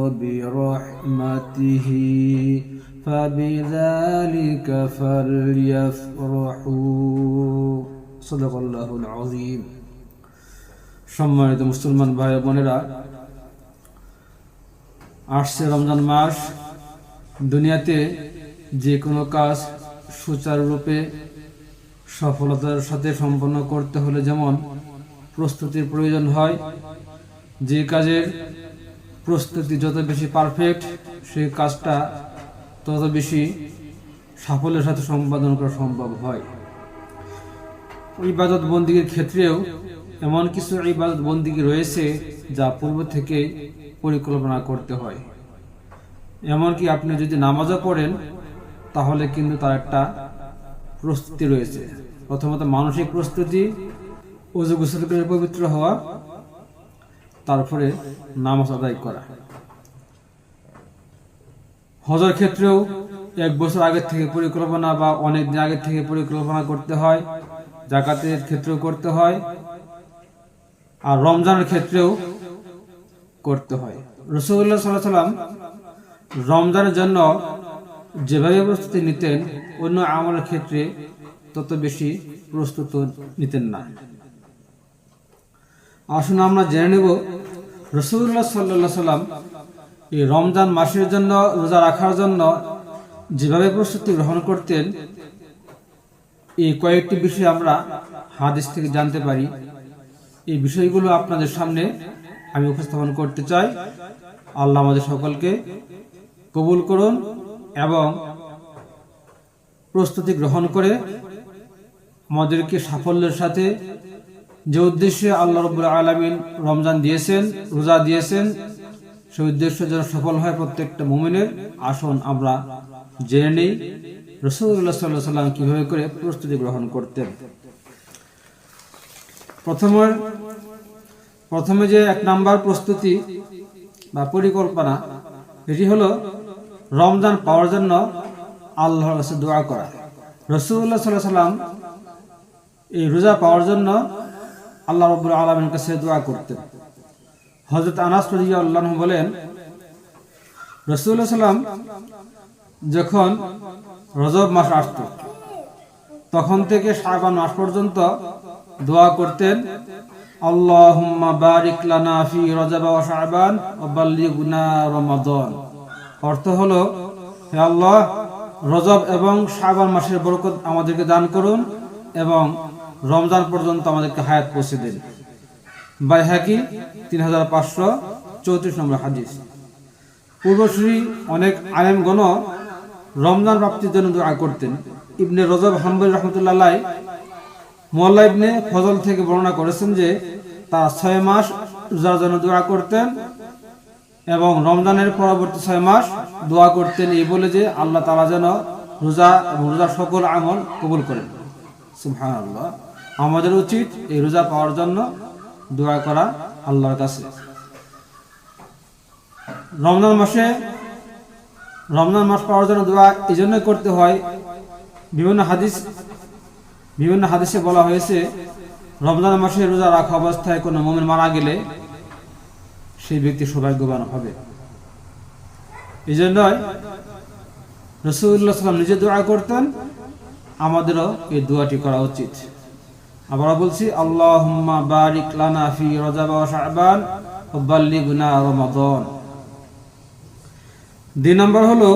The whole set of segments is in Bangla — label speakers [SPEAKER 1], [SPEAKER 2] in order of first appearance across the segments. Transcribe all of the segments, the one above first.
[SPEAKER 1] الله وبرحمته فبذلك فليفرحوا صدق الله العظيم সম্মানিত মুসলমান ভাই বোনেরা আসছে রমজান মাস দুনিয়াতে যে কোনো কাজ সুচারুরূপে সফলতার সাথে সম্পন্ন করতে হলে যেমন প্রস্তুতির প্রয়োজন হয় যে কাজের প্রস্তুতি যত বেশি পারফেক্ট সেই কাজটা তত বেশি সাফল্যের সাথে সম্পাদন করা সম্ভব হয়। ইবাদত বন্দীগীর ক্ষেত্রেও এমন কিছু ইবাদত বন্দীগী রয়েছে যা পূর্ব থেকে পরিকল্পনা করতে হয়। এমনকি আপনি যদি নামাজও পড়েন, তাহলে কিন্তু তার একটা প্রস্তুতি রয়েছে। প্রথমত মানসিক প্রস্তুতি, অজু গোসল করে পবিত্র হওয়া তারপরে নামাজ আদায় করা। হজের ক্ষেত্রেও এক বছর আগে থেকে পরিকল্পনা বা অনেক দিন আগে থেকে পরিকল্পনা করতে হয়, জাকাতের ক্ষেত্রেও করতে হয়, আর রমজানের ক্ষেত্রেও করতে হয়। রসুল্লাহ সাল্লাহ সাল্লাম রমজানের জন্য যেভাবে প্রস্তুতি নিতেন, অন্য আমলের ক্ষেত্রে তত বেশি প্রস্তুত নিতেন না। আসুন আমরা জেনে নেব রসুল্লাহ সাল্লাহ সাল্লাম এই রমজান মাসের জন্য রোজা রাখার জন্য যেভাবে প্রস্তুতি গ্রহণ করতেন, এই কয়েকটি বিষয় আমরা হাদিস থেকে জানতে পারি। এই বিষয়গুলো আপনাদের সামনে আমি উপস্থাপন করতে চাই। আল্লাহ আমাদের সকলকে কবুল করুন এবং প্রস্তুতি গ্রহণ করে আমাদেরকে সাফল্যের সাথে যে উদ্দেশ্যে আল্লাহ রব আলমিন রমজান দিয়েছেন, রোজা দিয়েছেন, সেই উদ্দেশ্য যেন সফল হয় প্রত্যেকটা মুমিনের, আসন আমরা জেনে নেই রসুল্লাহ সাল্লাহ সাল্লাম কীভাবে করে প্রস্তুতি গ্রহণ করতেন। প্রথমে প্রথমে যে এক নাম্বার প্রস্তুতি বা পরিকল্পনা এটি হলো রমজান পাওয়ার জন্য আল্লাহর কাছে দোয়া করা। রসুল্লাহ সাল্লাহ সাল্লাম এই রোজা পাওয়ার জন্য আল্লাহ রব্বুল আলমের কাছে দোয়া করতেন। হজরত আনাস আল্লাহ বলেন রসুল্লাহ সাল্লাম যখন রজব মাস আসত, তখন থেকে শাবান মাস পর্যন্ত দোয়া করতেন, আল্লাহুম্মা বারিক লানা ফি রজব ওয়া শাবান ওয়া অর্থ হলো, হে আল্লাহ, রজব এবং শাবান মাসের বরকত আমাদেরকে দান করুন এবং রমজান পর্যন্ত আমাদেরকে হায়াত পৌঁছে দিন। বাইহাকি তিন হাজার পাঁচশো চৌত্রিশ নম্বর হাদিস। পূর্বশ্রী অনেক আলেমগণ রমজান প্রাপ্তির জন্য দোয়া করতেন। ইবনে রজব হাম্বুল রহমতুল্লাহ মোল্লা ইবনে ফজল থেকে বর্ণনা করেছেন যে তা ছয় মাস রোজার জন্য দোয়া করতেন এবং রমজানের পরবর্তী ছয় মাস দোয়া করতেন। এই বলে যে, আল্লাহ তালা যেন রোজা এবং রোজার সকল আমল কবুল করেন। সুহান আল্লাহ আমাদের উচিত এই রোজা পাওয়ার জন্য দোয়া করা আল্লাহর কাছে। রমজান মাসে, রমজান মাস পাওয়ার জন্য দোয়া এই জন্যই করতে হয়। বিভিন্ন হাদিস, বিভিন্ন হাদিসে বলা হয়েছে, রমজান মাসে রোজা রাখা অবস্থায় কোনো মোমেন মারা গেলে সেই ব্যক্তি সৌভাগ্যবান হবে। এই জন্যই রসুল্লাহ সাল্লাম নিজে দোয়া করতেন, আমাদেরও এই দোয়াটি করা উচিত। আবার বলছি আল্লাহ বারিক লানা ফি রজব শাবান বাল্লিগনা রমাদান। দুই নম্বর হলো,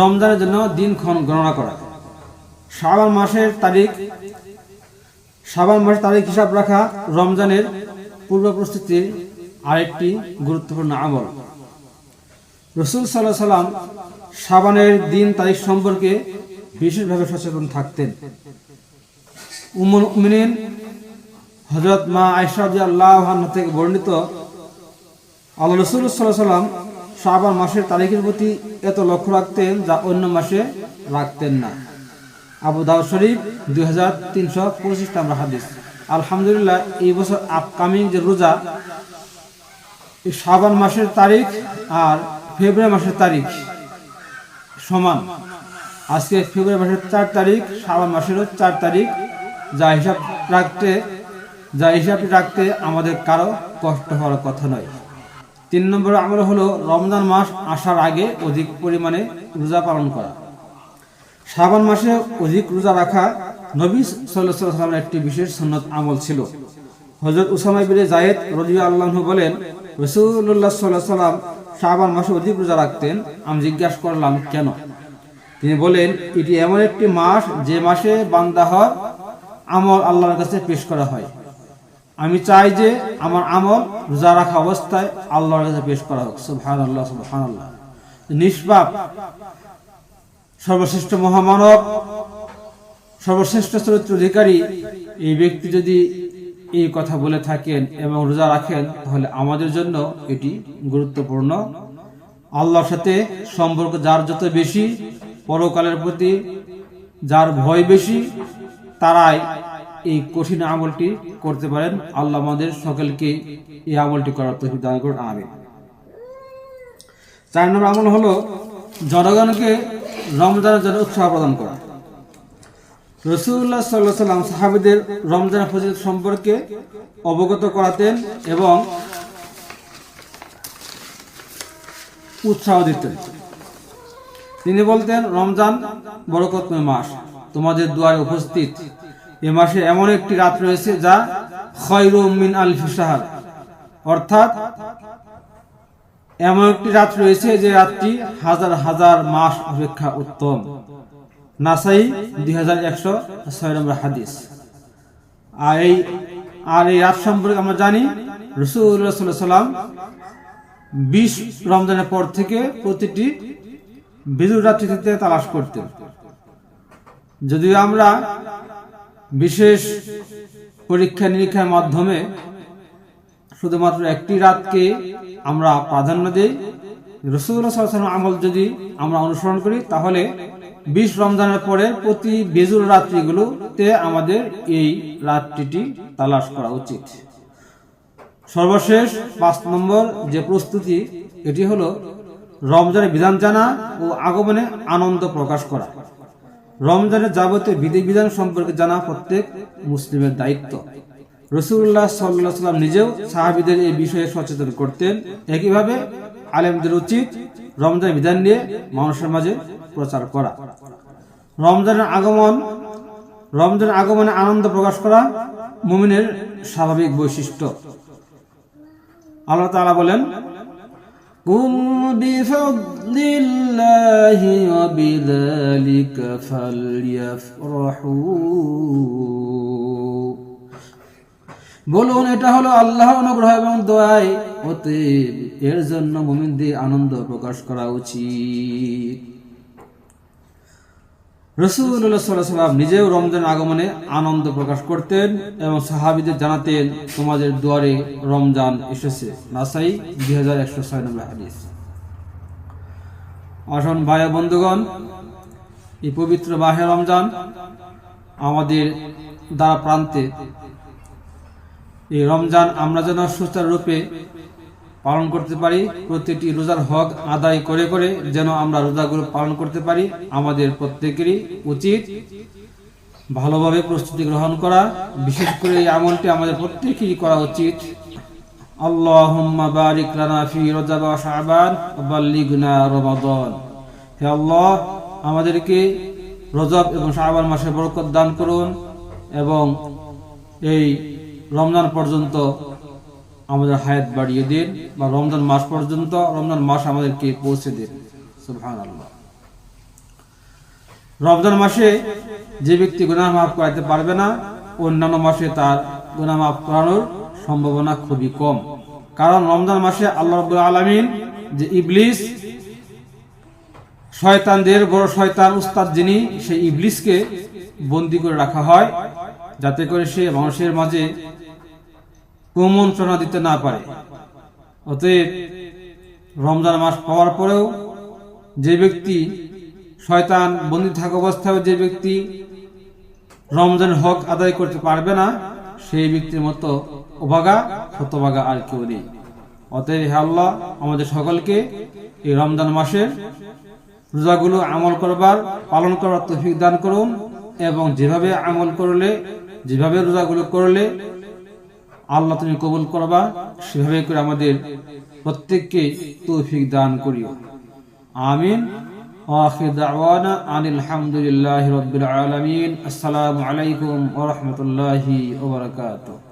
[SPEAKER 1] রমজানের জন্য দিনক্ষণ গণনা করা। শাবান মাসের তারিখ, শাবান মাসের তারিখ হিসাব রাখা রমজানের পূর্ব প্রস্তুতির আরেকটি গুরুত্বপূর্ণ আমল। রসুল সাল্লাহ সাল্লাম সাবানের দিন তারিখ সম্পর্কে বিশেষভাবে সচেতন থাকতেন। উমুল মুমিনিন হজরত মা আয়সা আল্লাহ থেকে বর্ণিত, আল্লাহ রসুল সাল্লাম শাবান মাসের তারিখের প্রতি এত লক্ষ্য রাখতেন যা অন্য মাসে রাখতেন না। আবু দাউদ শরীফ দুই হাজার তিনশো পঁচিশ নম্বর হাদিস। আলহামদুলিল্লাহ, এই বছর আপকামিং যে রোজা শাবান মাসের তারিখ আর ফেব্রুয়ারি মাসের তারিখ সমান। আজকে ফেব্রুয়ারি মাসের চার তারিখ শ্রাবণ মাসেরও চার তারিখ যা হিসাব রাখতে, যা হিসাবটি রাখতে আমাদের কারও কষ্ট হওয়ার কথা নয়। তিন নম্বর আমল হলো রমজান মাস আসার আগে অধিক পরিমাণে রোজা পালন করা। শ্রাবণ মাসে অধিক রোজা রাখা নবী সাল্লামের একটি বিশেষ সুন্নত আমল ছিল। হজরত উসামা বিরে জায়েদ রবি আল্লাহ বলেন রসুল্লাহ সাল্লাহ সাল্লাম শ্রাবণ মাসে অধিক রোজা রাখতেন। আমি জিজ্ঞাসা করলাম, কেন? তিনি বলেন, এটি এমন একটি মাস যে মাসে বান্দা হওয়ার আমল আল্লাহর কাছে পেশ করা হয়। আমি চাই যে আমার আমল রোজা রাখা অবস্থায় আল্লাহর কাছে পেশ করা হোক। সুবহান আল্লাহ সুবহান আল্লাহ নিষ্পাপ, সর্বশ্রেষ্ঠ মহামানব, সর্বশ্রেষ্ঠ চরিত্র অধিকারী, এই ব্যক্তি যদি এই কথা বলে থাকেন এবং রোজা রাখেন, তাহলে আমাদের জন্য এটি গুরুত্বপূর্ণ। আল্লাহর সাথে সম্পর্ক যার যত বেশি, পরকালের প্রতি যার ভয় বেশি তারাই এই কঠিন আমলটি করতে পারেন। আল্লাহ আমাদের সকলকে এই আমলটি করার তৌফিক দান করুন, আমিন। চার নম্বর আমল হলো জনগণকে রমজানের জন্য উৎসাহ প্রদান করা। রসুল্লাহ সাল্লাহ সাল্লাম সাহাবিদের রমজান ফজিলত সম্পর্কে অবগত করাতেন এবং উৎসাহ দিতেন। তিনি বলতেন, রমজান বরকতময় মাস। তোমাদের দুয়ারে উপস্থিত। এ মাসে এমন একটি রাত রয়েছে যা খয়রু মিন আল ফিসাহার অর্থাৎ, এমন একটি রাত রয়েছে যে রাতটি হাজার হাজার মাস অপেক্ষা উত্তম। নাসাই দুই হাজার একশো ছয় নম্বর হাদিস। আর এই আর এই রাত সম্পর্কে আমরা জানি রসুল্লাহ সাল্লাম বিশ রমজানের পর থেকে প্রতিটি বিজুর রাত্রিতে তালাশ করতেন। যদিও আমরা বিশেষ পরীক্ষা নিরীক্ষার মাধ্যমে শুধুমাত্র একটি রাতকে আমরা প্রাধান্য দিই রসুল্লাহ আমল যদি আমরা অনুসরণ করি, তাহলে বিশ রমজানের পরে প্রতি বেজুর রাত্রিগুলোতে আমাদের এই রাত্রিটি তালাশ করা উচিত। সর্বশেষ পাঁচ নম্বর যে প্রস্তুতি, এটি হলো রমজানের বিধান জানা ও আগমনে আনন্দ প্রকাশ করা। রমজানের যাবতীয় বিধি বিধান সম্পর্কে জানা প্রত্যেক মুসলিমের দায়িত্ব। রসুল্লাহ সাল্লাহ সাল্লাম নিজেও সাহাবিদের এই বিষয়ে সচেতন করতেন। একইভাবে আলেমদের উচিত রমজান বিধান নিয়ে মানুষের মাঝে প্রচার করা। রমজানের আগমন, রমজানের আগমনে আনন্দ প্রকাশ করা মুমিনের স্বাভাবিক বৈশিষ্ট্য। আল্লাহ তাআলা বলেন قل بفضل الله وبذلك فليفرحوا বলুন এটা হলো আল্লাহ অনুগ্রহ এবং দোয়াই অতএব এর জন্য মুমিনদের আনন্দ প্রকাশ করা উচিত রসুল্লাহ নিজেও রমজান আগমনে আনন্দ প্রকাশ করতেন এবং সাহাবিদের জানাতেন, তোমাদের দুয়ারে রমজান এসেছে। নাসাই আসন ভাই বন্ধুগণ, এই পবিত্র মাহে রমজান আমাদের দ্বারা প্রান্তে, এই রমজান আমরা যেন সুচারুরূপে পালন করতে পারি, প্রতিটি রোজার হক আদায় করে করে যেন আমরা রোজাগুলো পালন করতে পারি, আমাদের প্রত্যেকেরই উচিত ভালোভাবে প্রস্তুতি গ্রহণ করা। বিশেষ করে এই আমলটি আমাদের প্রত্যেকেরই করা উচিত। আল্লাহুম্মা বারিক লানা ফি রজব শাবান বাল্লিগনা রমাদান। হে আল্লাহ, আমাদেরকে রজব এবং শাবান মাসে বরকত দান করুন এবং এই রমজান পর্যন্ত আমাদের হায়াত বাড়িয়ে দিন বা রমজান মাস পর্যন্ত রমজান মাস আমাদেরকে পৌঁছে দিন। আল্লাহ রমজান মাসে যে ব্যক্তি গুনাহ মাফ করাতে পারবে না, অন্যান্য মাসে তার গুনাহ মাফ করানোর সম্ভাবনা খুবই কম। কারণ রমজান মাসে আল্লাহ রব্বুল আলমিন যে ইবলিস, শয়তানদের বড় শয়তান উস্তাদ যিনি, সেই ইবলিসকে বন্দি করে রাখা হয়, যাতে করে সে মানুষের মাঝে কুমন্ত্রণা দিতে না পারে। অতএব রমজান মাস পাওয়ার পরেও যে ব্যক্তি শয়তান বন্দি থাকা অবস্থায় যে ব্যক্তি রমজান হক আদায় করতে পারবে না, সেই ব্যক্তির মতো অভাগা, হতভাগা আর কেউ নেই। অতএব হে আল্লাহ, আমাদের সকলকে এই রমজান মাসের রোজাগুলো আমল করবার, পালন করার তৌফিক দান করুন এবং যেভাবে আমল করলে, যেভাবে রোজাগুলো করলে আল্লাহ তুমি কবুল করবা, সেভাবে করে আমাদের প্রত্যেককে তৌফিক দান করিও। আমিন। আখির দাওয়ানা আনিল হামদুলিল্লাহি রাব্বিল আলামিন। আসসালামু আলাইকুম ওয়া রাহমাতুল্লাহি ওয়া বারাকাতুহু।